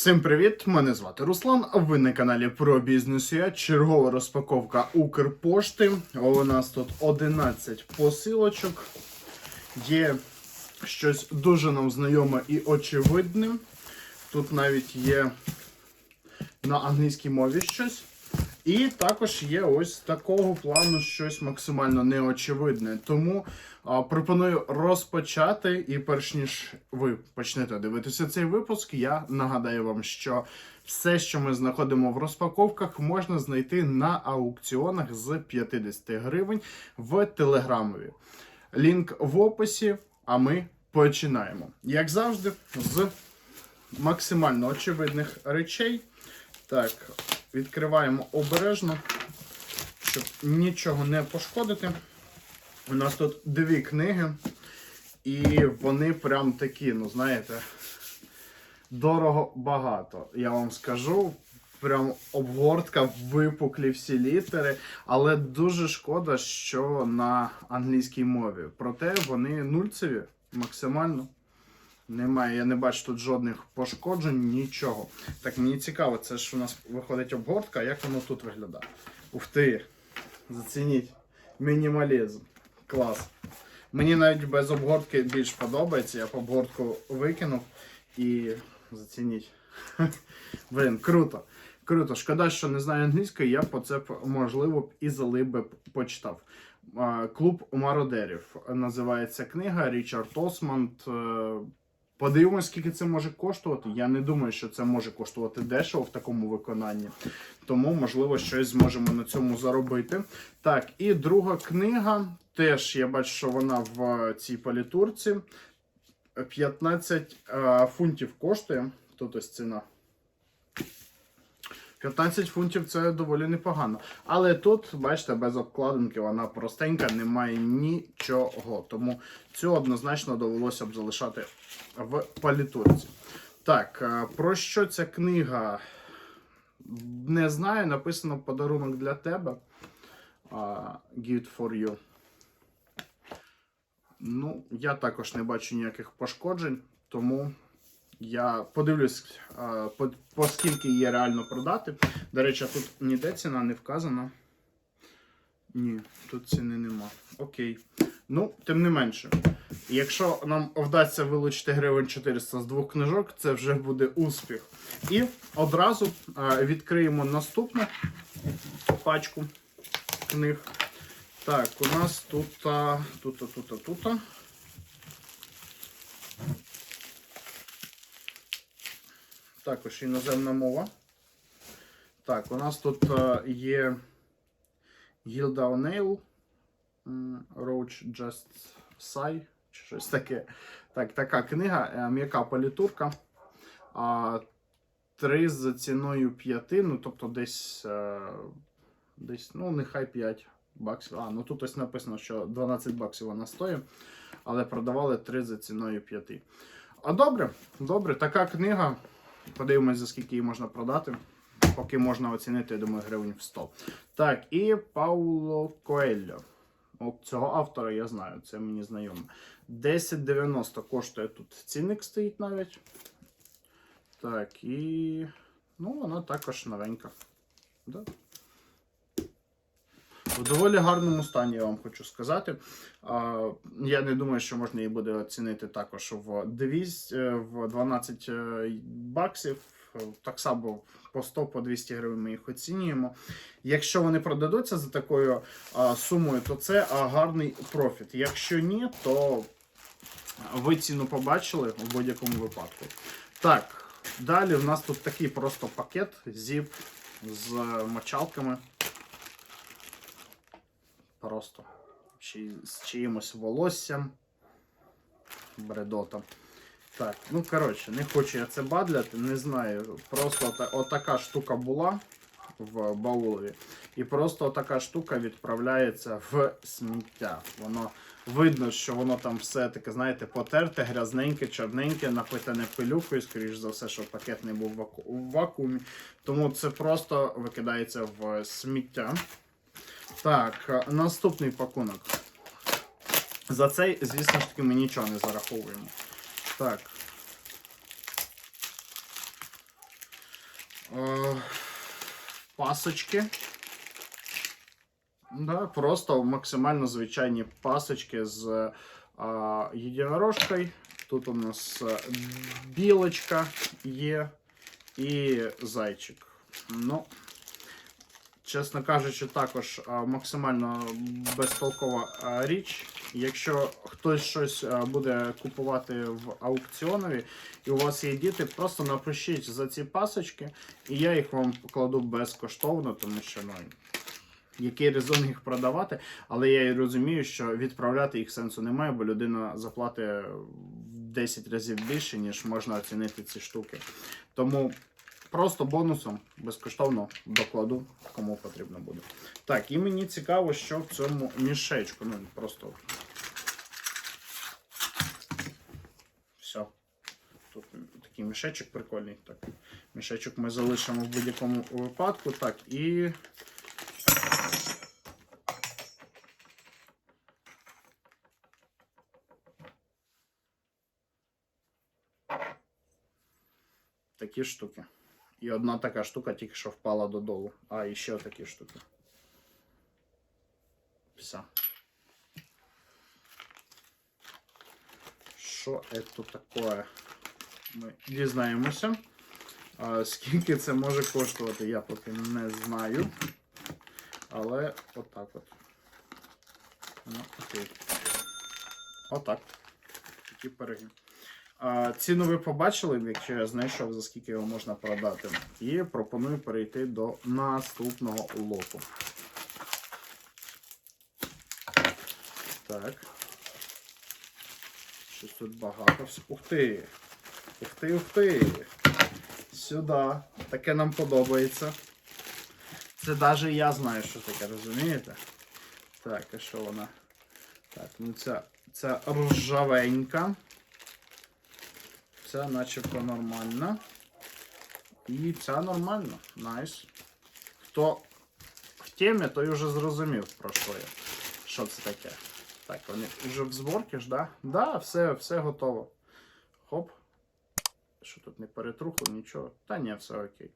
Всім привіт! Мене звати Руслан. Ви на каналі про бізнес. Я чергова розпаковка Укрпошти. У нас тут 11 посилочок. Є щось дуже нам знайоме і очевидне. Тут навіть є на англійській мові щось. І також є ось такого плану щось максимально неочевидне. Тому а, пропоную розпочати. І перш ніж ви почнете дивитися цей випуск, я нагадаю вам, що все, що ми знаходимо в розпаковках, можна знайти на аукціонах з 50 гривень в Телеграмові. Лінк в описі, а ми починаємо. Як завжди, з максимально очевидних речей. Так, відкриваємо обережно, щоб нічого не пошкодити. У нас тут дві книги, і вони прям такі, ну знаєте, дорого багато. Я вам скажу. Прям обгортка, випуклі всі літери, але дуже шкода, що на англійській мові. Проте вони нульцеві максимально. Немає, я не бачу тут жодних пошкоджень, нічого. Так, мені цікаво, це ж у нас виходить обгортка, як воно тут виглядає? Ух ти! Зацініть. Мінімалізм. Клас. Мені навіть без обгортки більш подобається. Я б обгортку викинув і зацініть. Блін, круто. Круто. Шкода, що не знаю англійської, я по це можливо б і залив би почитав. Клуб мародерів називається книга Річард Осмонд. Е, Подивимось, скільки це може коштувати. Я не думаю, що це може коштувати дешево в такому виконанні. Тому, можливо, щось зможемо на цьому заробити. Так, і друга книга. Теж я бачу, що вона в цій палітурці. 15 е, фунтів коштує. Тут ось ціна. 15 фунтів це доволі непогано. Але тут, бачите, без обкладинки вона простенька, немає нічого. Тому цю однозначно довелося б залишати в палітурці. Так, е, про що ця книга? Не знаю. Написано подарунок для тебе. Gift for you. Ну, я також не бачу ніяких пошкоджень, тому я подивлюсь, по, по скільки її реально продати. До речі, тут ніде ціна не вказана. Ні, тут ціни нема. Окей. Ну, тим не менше. Якщо нам вдасться вилучити гривень 400 з двох книжок, це вже буде успіх. І одразу відкриємо наступну пачку книг. Так, у нас тут, тут, тут, тут. Також іноземна мова. Так, у нас тут е, є Гілда O'Neill, Roach Just Sigh, чи щось таке. Так, така книга, е, м'яка політурка. Три за ціною п'яти, ну тобто десь, е, десь, ну, нехай 5 баксів. А, ну тут ось написано, що 12 баксів вона стоїть, але продавали 3 за ціною 5. А добре, добре, така книга. Подивимось, за скільки її можна продати. Поки можна оцінити, я думаю, гривень в 100. Так, і Пауло Коельо. От цього автора я знаю, це мені знайомо. 10,90 коштує тут цінник стоїть навіть. Так, і. Ну, вона також новенька. Да. В доволі гарному стані, я вам хочу сказати. Я не думаю, що можна її буде оцінити також в 200, е, в 12 е, баксів. Так само по 100 по 200 гривень ми їх оцінюємо. Якщо вони продадуться за такою сумою, то це гарний профіт. Якщо ні, то ви ціну побачили в будь-якому випадку. Так, далі в нас тут такий просто пакет зіп з мочалками. Просто чи, з чиїмось волоссям. Бредота. Так, ну коротше, не хочу я це бадляти, не знаю. Просто ота, отака штука була в баулові. І просто отака штука відправляється в сміття. Воно видно, що воно там все таке, знаєте, потерте, грязненьке, чорненьке, напитане пилюкою, скоріш за все, що пакет не був в вакуумі. Тому це просто викидається в сміття. Так, е, наступний пакунок. За цей, звісно ж таки, ми нічого не зараховуємо. Так. Е, пасочки. Да, просто максимально звичайні пасочки з а, єдинорожкою. Тут у нас е, білочка є і зайчик. Ну, чесно кажучи, також максимально безтолкова річ. Якщо хтось щось буде купувати в аукціонові, і у вас є діти, просто напишіть за ці пасочки, і я їх вам покладу безкоштовно, тому що ну, який резон їх продавати, але я і розумію, що відправляти їх сенсу немає, бо людина заплатить в 10 разів більше, ніж можна оцінити ці штуки. Тому просто бонусом безкоштовно докладу, кому потрібно буде. Так, і мені цікаво, що в цьому мішечку. Ну, просто. Все. Тут такий мішечок прикольний. Так. Мішечок ми залишимо в будь-якому випадку. Так, і. Такі штуки. І одна така штука тільки що впала додолу. А, і ще такі штуки. Все. Що це таке? Ми дізнаємося. Скільки це може коштувати, я поки не знаю. Але отак от. Ну, окей. Отак. Такі пироги. Ціну ви побачили, якщо я знайшов, за скільки його можна продати. І пропоную перейти до наступного лоту. Так. Щось тут багато. Ух ти! Ух ти, ух ти! Сюди. Таке нам подобається. Це навіть я знаю, що таке, розумієте? Так, а що вона? Так, ну ця, ця ржавенька. Ця начебто нормальна. І ця нормальна. Найс. Хто в темі, той вже зрозумів, про що я. Що це таке. Так, вони вже в зборці ж, да? Да, все, все готово. Хоп. Що тут не перетрухло, нічого. Та ні, все окей.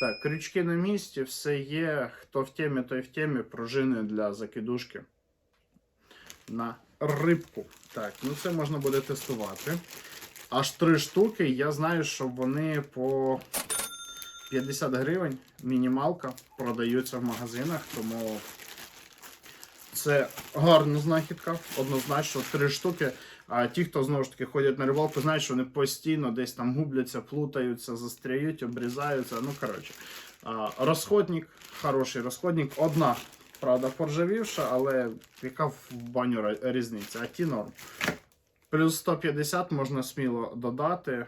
Так, крючки на місці, все є. Хто в темі, той в темі. Пружини для закидушки на рибку. Так, ну це можна буде тестувати. Аж три штуки. Я знаю, що вони по 50 гривень мінімалка продаються в магазинах, тому це гарна знахідка. Однозначно, три штуки. А ті, хто знову ж таки ходять на рибалку, знають, що вони постійно десь там губляться, плутаються, застряють, обрізаються. Ну, коротше, розходник, хороший розходник. Одна, правда, поржавівша, але яка в баню різниця? А ті норм. Плюс 150 можна сміло додати.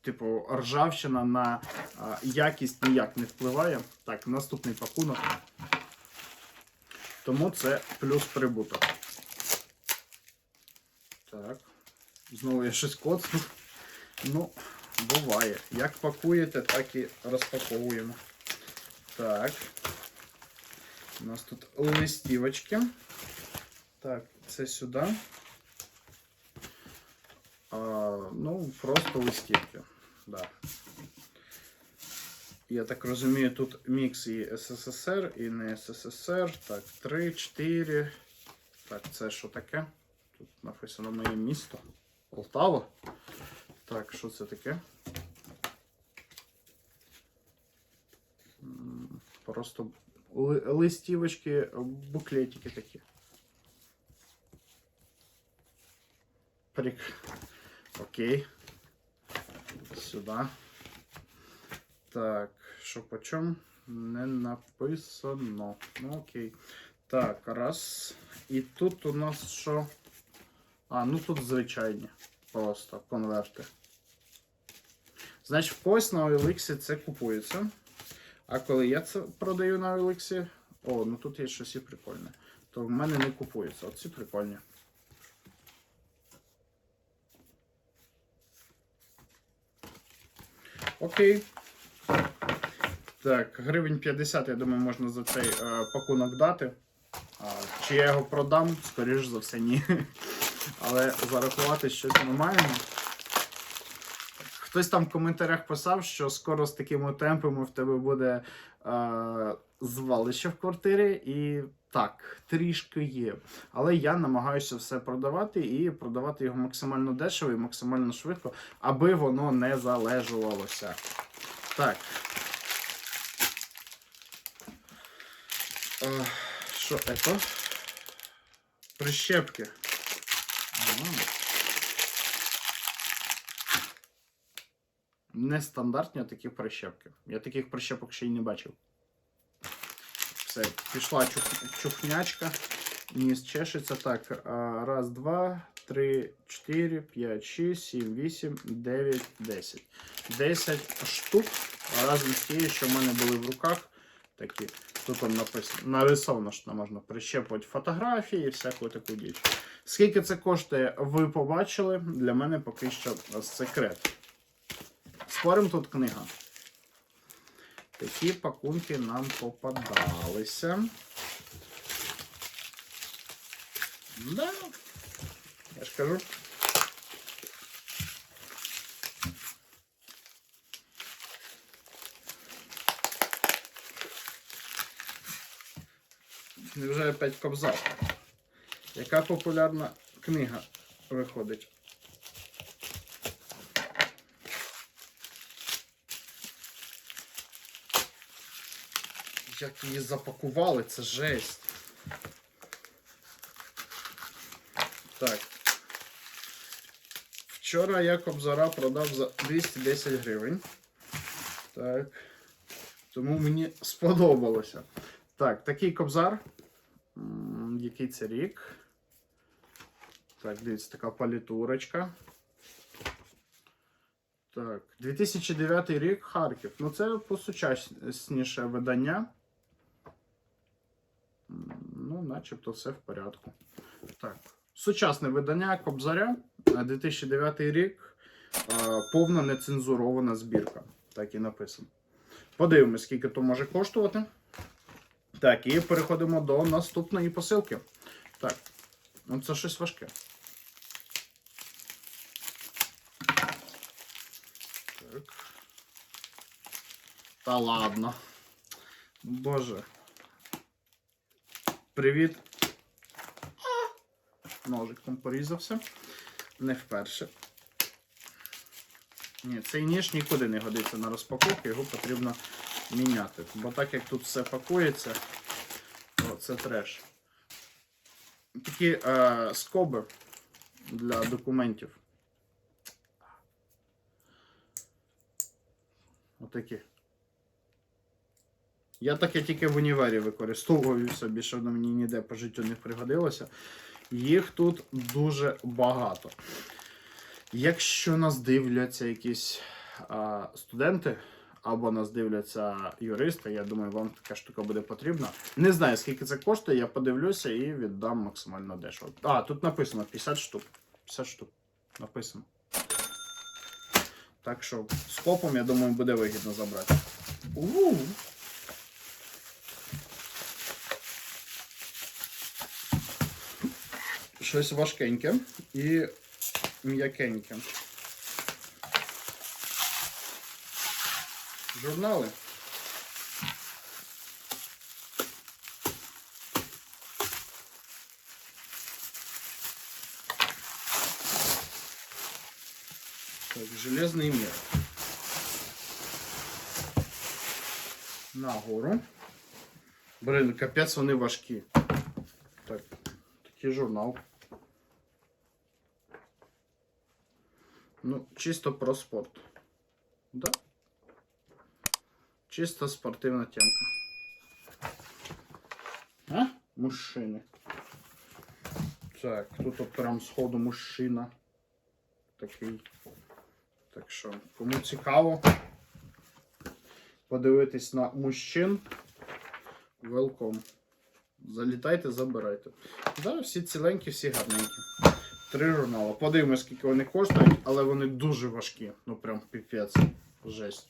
Типу, ржавчина на а, якість ніяк не впливає. Так, наступний пакунок. Тому це плюс прибуток. Так. Знову я щось коцнув. Ну, буває. Як пакуєте, так і розпаковуємо. Так. У нас тут листівочки. Так, це сюди. Ну, просто листівки. Да. Я так розумію, тут мікс і СССР, і не СССР. Так, 3, 4. Так, це що таке? Тут написано моє місто. Полтава. Так, що це таке? Просто листівочки, буклетики такі. Прик. Окей. Сюди. Так, що по чому? Не написано. Ну окей. Так, раз. І тут у нас що? А, ну тут звичайні. Просто конверти. Значить, в когось на OLX це купується. А коли я це продаю на OLX, о, ну тут є щось і прикольне. То в мене не купується. Оці прикольні. Окей. Так, гривень 50, я думаю, можна за цей е, пакунок дати. А, чи я його продам? Скоріш за все, ні. Але зарахувати щось ми маємо. Хтось там в коментарях писав, що скоро з такими темпами в тебе буде е, звалище в квартирі, і так, трішки є. Але я намагаюся все продавати і продавати його максимально дешево і максимально швидко, аби воно не залежувалося. Так. Е, Що це? Прищепки. Нестандартні такі прищепки. Я таких прищепок ще й не бачив. Все, пішла чух... чухнячка. Ніс чешеться. Так, раз, два, три, чотири, п'ять, шість, сім, вісім, дев'ять, десять. Десять штук. Разом з тією, що в мене були в руках. Такі. Тут там написано. Нарисовано, що можна прищепувати фотографії і всяку таку діч. Скільки це коштує, ви побачили. Для мене поки що секрет. Спорим тут книга. Такі пакунки нам попадалися. Да. Я ж кажу. Невже опять кобзар? Яка популярна книга виходить? Як її запакували, це жесть. Так. Вчора я кобзара продав за 210 гривень. Так. Тому мені сподобалося. Так, такий кобзар. Який це рік? Так, дивіться, така палітурочка. Так, 2009 рік Харків. Ну, це посучасніше видання. Ну, начебто все в порядку. Так. Сучасне видання Кобзаря. е, 2009 рік. е, Повна нецензурована збірка. Так і написано. Подивимось, скільки то може коштувати. Так, і переходимо до наступної посилки. Так, ну це щось важке. Так. Та ладно. Боже. Привіт. А! Ножиком порізався. Не вперше. Ні, цей ніж нікуди не годиться на розпаковку, його потрібно міняти. Бо так як тут все пакується, то це треш. Такі е, скоби для документів. Отакі. Я таке тільки в універі використовую собі, що воно мені ніде по життю не пригодилося. Їх тут дуже багато. Якщо нас дивляться якісь а, студенти або нас дивляться юристи, я думаю, вам така штука буде потрібна. Не знаю, скільки це коштує, я подивлюся і віддам максимально дешево. А, тут написано 50 штук. 50 штук. Написано. Так що з копом, я думаю, буде вигідно забрати. у Щось важкеньке і м'якеньке. Журнали. Так, железний мір. Нагору. Блин, капець вони важкі. Так, такий журнал. Ну, чисто про спорт. Да? Чисто спортивна темка. А? Мужчини. Так, тут прям сходу мужчина. Такий. Так що, кому цікаво подивитись на мужчин. Велком. Залітайте, забирайте. Да, всі ціленькі, всі гарненькі. Три журнали. Подивимось, скільки вони коштують, але вони дуже важкі. Ну прям піпець. Жесть.